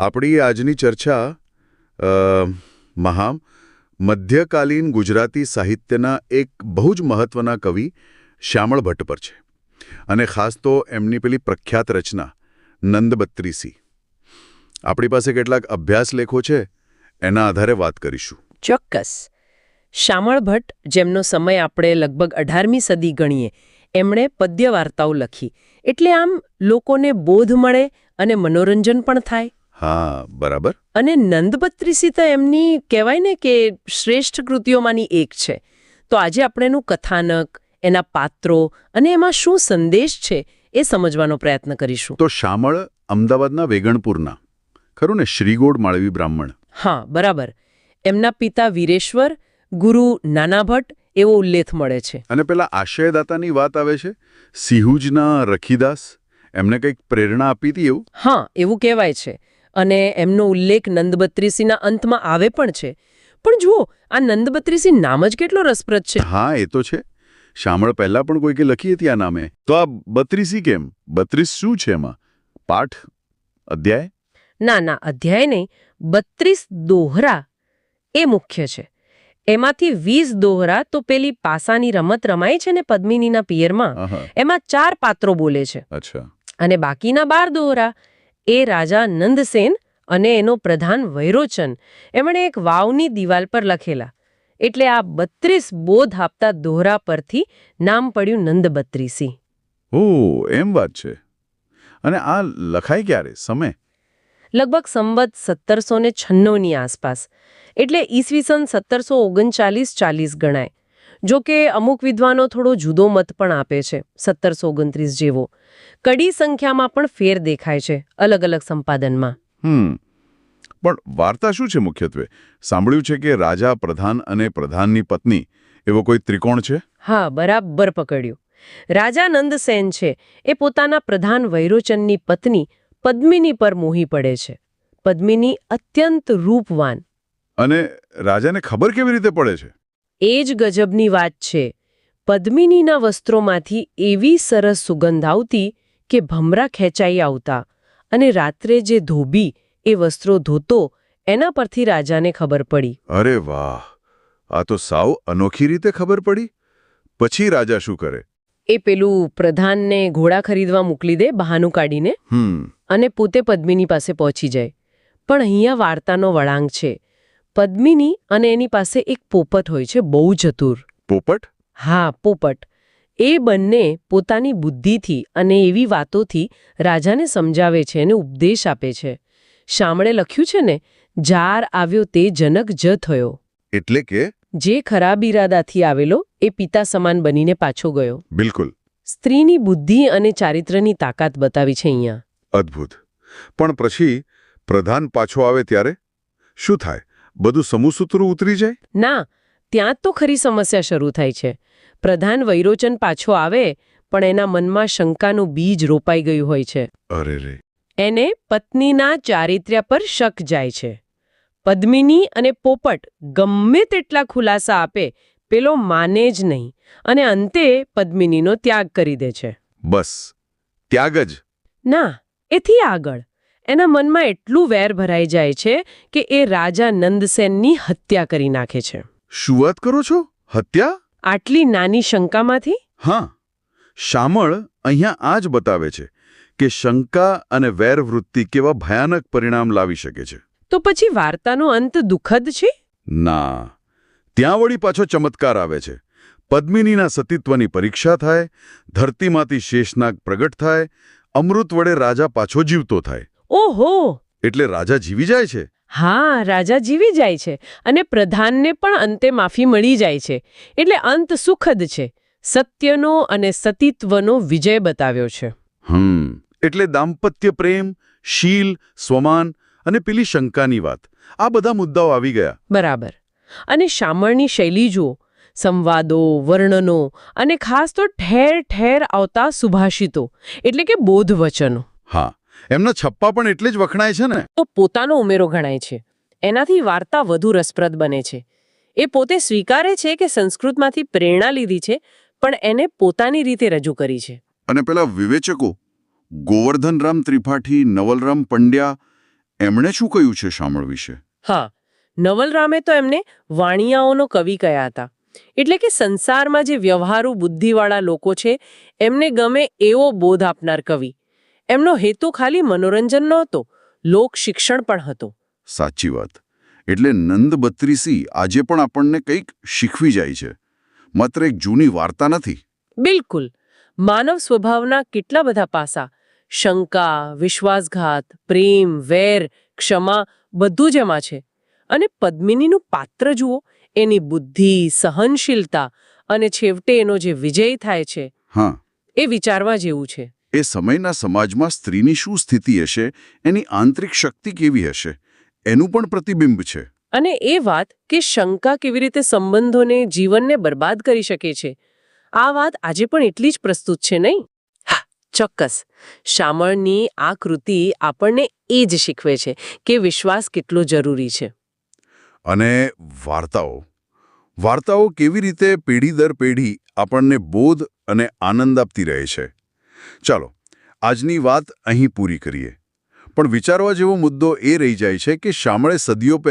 આપણી આજની ચર્ચા મહા મધ્યકાલીન ગુજરાતી સાહિત્યના એક બહુ જ મહત્વના કવિ શ્યામળ ભટ્ટ પર છે. અને ખાસ તો એમની પેલી પ્રખ્યાત રચના નંદબત્રીસી આપણી પાસે કેટલાક અભ્યાસ લેખો છે, એના આધારે વાત કરીશું. ચોક્કસ. શ્યામળ ભટ્ટ, જેમનો સમય આપણે લગભગ અઢારમી સદી ગણીએ, એમણે પદ્ય વાર્તાઓ લખી. એટલે આમ લોકોને બોધ મળે અને મનોરંજન પણ થાય. હા બરાબર. અને નંદબત્રીસી તો એમની કહેવાય ને કે શ્રેષ્ઠ કૃતિઓમાંની એક છે. તો આજે આપણે એનું કથાનક એના પાત્રો અને એમાં શું સંદેશ છે એ સમજવાનો પ્રયત્ન કરીશું. તો શામળ અમદાવાદના વેગણપુરના ખરું ને? શ્રીગોડ માળવી બ્રાહ્મણ. હા બરાબર. એમના પિતા વીરેશ્વર ગુરુ નાના ભટ્ટ એવો ઉલ્લેખ મળે છે. અને પેલા આશયદાતાની વાત આવે છે સિહુજના રખીદાસ એમને કંઈક પ્રેરણા આપી હતી એવું? હા એવું કહેવાય છે. અને એમનો ઉલ્લેખ નંદબત્રીસીના અંતમાં આવે પણ છે. પણ જુઓ આ નંદબત્રીસી નામ જ કેટલો રસપ્રદ છે. હા એ તો છે. શામળ પહેલા પણ કોઈકે લખી હતી આ નામે. તો આ બત્રીસી કેમ? બત્રીસ શું છે એમાં? પાઠ? અધ્યાય? ના ના અધ્યાય નહીં. બત્રીસ દોહરા એ મુખ્ય છે. એમાંથી વીસ દોહરા તો પેલી પાસાની રમત રમાય છે ને પદ્મિનીના પિયરમાં? એમાં ચાર પાત્રો બોલે છે. અચ્છા. અને બાકીના બાર દોહરા. એ રાજા નંદસેન અને એનો પ્રધાન વૈરોચન એમણે એક વાવની દિવાલ પર લખેલા. એટલે આ બત્રીસ બોધ આપતા દોહરા પરથી નામ પડ્યું નંદ બત્રીસી ઓ એમ વાત છે. અને આ લખાય ક્યારે? સમય? લગભગ સંવત સત્તરસો ને છન્નુની આસપાસ. એટલે ઈસવીસન સત્તરસો ઓગણચાલીસ ચાલીસ ગણાય. જો કે અમુક વિદ્વાનો થોડો જુદો મત પણ આપે છે સત્તરસો ઓગણત્રીસ જેવો. કડી સંખ્યામાં પણ ફેર દેખાય છે અલગ અલગ સંપાદનમાં. હમ. પણ વાર્તા શું છે મુખ્યત્વે? સાંભળ્યું છે કે રાજા પ્રધાન અને પ્રધાનની પત્ની એવો કોઈ ત્રિકોણ છે? હા બરાબર પકડ્યું. રાજા નંદસેન છે એ પોતાના પ્રધાન વૈરોચનની પત્ની પદ્મિની પર મોહી પડે છે. પદ્મિની અત્યંત રૂપવાન. અને રાજાને ખબર કેવી રીતે પડે છે? એ જ ગજબની વાત છે. પદ્મિનીના વસ્ત્રોમાંથી એવી સરસ સુગંધ આવતી કે ભમરા ખેંચાઈ આવતા અને રાત્રે જે ધોબી એ વસ્ત્રો ધોતો એના પરથી રાજાને ખબર પડી. અરે વાહ! આ તો સાવ અનોખી રીતે ખબર પડી. પછી રાજા શું કરે? એ પેલું પ્રધાનને ઘોડા ખરીદવા મોકલી દે બહાનું કાઢીને હમ. અને પોતે પદ્મિની પાસે પહોંચી જાય. પણ અહીંયા વાર્તાનો વળાંક છે. પદ્મિની અને એની પાસે એક પોપટ હોય છે બહુ ચતુર પોપટ? હા પોપટ. એ બંને પોતાની બુદ્ધિથી અને એવી વાતોથી રાજાને સમજાવે છે અને ઉપદેશ આપે છે. શામળે લખ્યું છે ને જાર આવ્યો તે જનક જ થયો. એટલે કે? જે ખરાબ ઈરાદાથી આવેલો એ પિતા સમાન બનીને પાછો ગયો. બિલકુલ. સ્ત્રીની બુદ્ધિ અને ચારિત્ર્યની તાકાત બતાવી છે અહીંયા. અદ્ભુત. પણ પછી પ્રધાન પાછો આવે ત્યારે? શું થાય? બધું સમુસૂત્રું ઉતરી જાય? ના ત્યાં જ તો ખરી સમસ્યા શરૂ થાય છે. પ્રધાન વૈરોચન પાછો આવે પણ એના મનમાં શંકાનું બીજ રોપાઈ ગયું હોય છે. અરે રે. એને પત્નીના ચારિત્ર્ય પર શક જાય છે. પદ્મિની અને પોપટ ગમે તેટલા ખુલાસા આપે પેલો માને જ નહીં અને અંતે પદ્મિનીનો ત્યાગ કરી દે છે. બસ. ત્યાગ જ? ના એથી આગળ. એના મનમાં એટલું વેર ભરાઈ જાય છે કે એ રાજા નંદસેનની હત્યા કરી નાખે છે. શું વાત કરો છો? હત્યા? આટલી નાની શંકામાંથી? હા. શામળ અહીંયા આ જ બતાવે છે કે શંકા અને વેરવૃત્તિ કેવા ભયાનક પરિણામ લાવી શકે છે. તો પછી વાર્તાનો અંત દુઃખદ છે? ના. ત્યાં વળી પાછો ચમત્કાર આવે છે. પદ્મિનીના સતીત્વની પરીક્ષા થાય ધરતીમાંથી શેષનાગ પ્રગટ થાય અમૃત વડે રાજા પાછો જીવતો થાય. ઓહો! એટલે રાજા જીવી જાય છે? હા રાજા જીવી જાય છે અને પ્રધાનને પણ અંતે માફી મળી જાય છે. એટલે અંત સુખદ છે. સત્યનો અને સતીત્વનો વિજય બતાવ્યો છે. હમ એટલે દાંપત્ય પ્રેમ શીલ સ્વમાન અને પેલી શંકાની વાત. આ બધા મુદ્દાઓ આવી ગયા. બરાબર. અને શામળની શૈલી જુઓ. સંવાદો વર્ણનો અને ખાસ તો ઠેર ઠેર આવતા સુભાષિતો. એટલે કે બોધવચનો. હા. એમના છપ્પા પણ એટલે જ વખણાય છે ને? તો પોતાનો ઉમેરો ગણાય છે. એનાથી વાર્તા વધુ રસપ્રદ બને છે. એ પોતે સ્વીકારે છે કે સંસ્કૃતમાંથી પ્રેરણા લીધી છે પણ એને પોતાની રીતે રજૂ કરી છે. અને પેલા વિવેચકો ગોવર્ધનરામ ત્રિપાઠી નવલરામ પંડ્યા એમણે શું કહ્યું છે શામળ વિશે? હા નવલરામે તો એમને વાણિયાઓનો કવિ કહ્યા હતા. એટલે કે સંસારમાં જે વ્યવહારુ બુદ્ધિવાળા લોકો છે એમને ગમે એવો બોધ આપનાર કવિ. એમનો હેતુ ખાલી મનોરંજન નહોતો લોક શિક્ષણ પણ હતો. સાચી વાત. એટલે નંદ બત્રીસી આજે પણ આપણને કંઈક શીખવી જાય છે. માત્ર એક જૂની વાર્તા નથી. બિલકુલ. માનવ સ્વભાવના કેટલા બધા પાસા. શંકા વિશ્વાસઘાત પ્રેમ વેર ક્ષમા બધું જ એમાં છે. અને પદ્મિનીનું પાત્ર જુઓ એની બુદ્ધિ સહનશીલતા અને છેવટે એનો જે વિજય થાય છે હા. એ વિચારવા જેવું છે. એ સમયના સમાજમાં સ્ત્રીની શું સ્થિતિ હશે? એની આંતરિક શક્તિ કેવી હશે? એનું પણ પ્રતિબિંબ છે. અને એ વાત કે શંકા કેવી રીતે સંબંધોને જીવનને બરબાદ કરી શકે છે? આ વાત આજે પણ એટલી જ પ્રસ્તુત છે નહીં? હા ચોક્કસ. શામળની આ કૃતિ આપણને એ જ શીખવે છે કે વિશ્વાસ કેટલો જરૂરી છે. અને વાર્તાઓ. વાર્તાઓ કેવી રીતે પેઢી દર પેઢી આપણને બોધ અને આનંદ આપતી રહે છે? ચાલો, આજની વાત અહીં પૂરી કરીએ. પણ વિચારવા જેવો મુદ્દો એ રહી જાય છે કે શામળે સદીઓ પહેલા